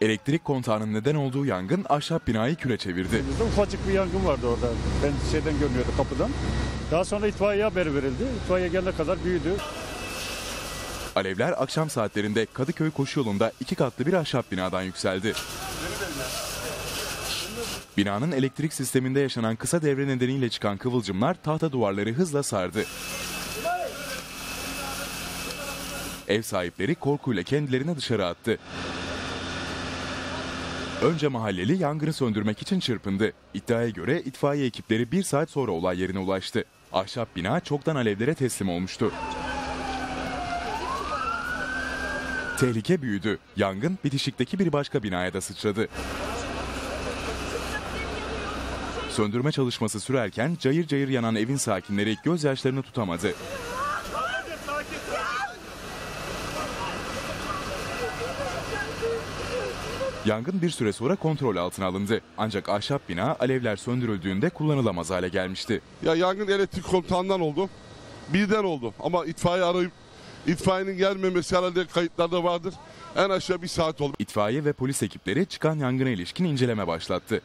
Elektrik kontağının neden olduğu yangın ahşap binayı küle çevirdi. Ufacık bir yangın vardı orada. Ben şeyden görünüyordu kapıdan. Daha sonra itfaiye haber verildi. İtfaiye gelene kadar büyüdü. Alevler akşam saatlerinde Kadıköy koşu yolunda iki katlı bir ahşap binadan yükseldi. Binanın elektrik sisteminde yaşanan kısa devre nedeniyle çıkan kıvılcımlar tahta duvarları hızla sardı. Ev sahipleri korkuyla kendilerini dışarı attı. Önce mahalleli yangını söndürmek için çırpındı. İddiaya göre itfaiye ekipleri bir saat sonra olay yerine ulaştı. Ahşap bina çoktan alevlere teslim olmuştu. Tehlike büyüdü. Yangın bitişikteki bir başka binaya da sıçradı. Söndürme çalışması sürerken cayır cayır yanan evin sakinleri gözyaşlarını tutamadı. Yangın bir süre sonra kontrol altına alındı. Ancak ahşap bina alevler söndürüldüğünde kullanılamaz hale gelmişti. Ya yangın elektrik kontağından oldu. Birden oldu ama itfaiye arayıp itfaiyenin gelmemesi herhalde kayıtlarda vardır. En aşağı bir saat oldu. İtfaiye ve polis ekipleri çıkan yangına ilişkin inceleme başlattı.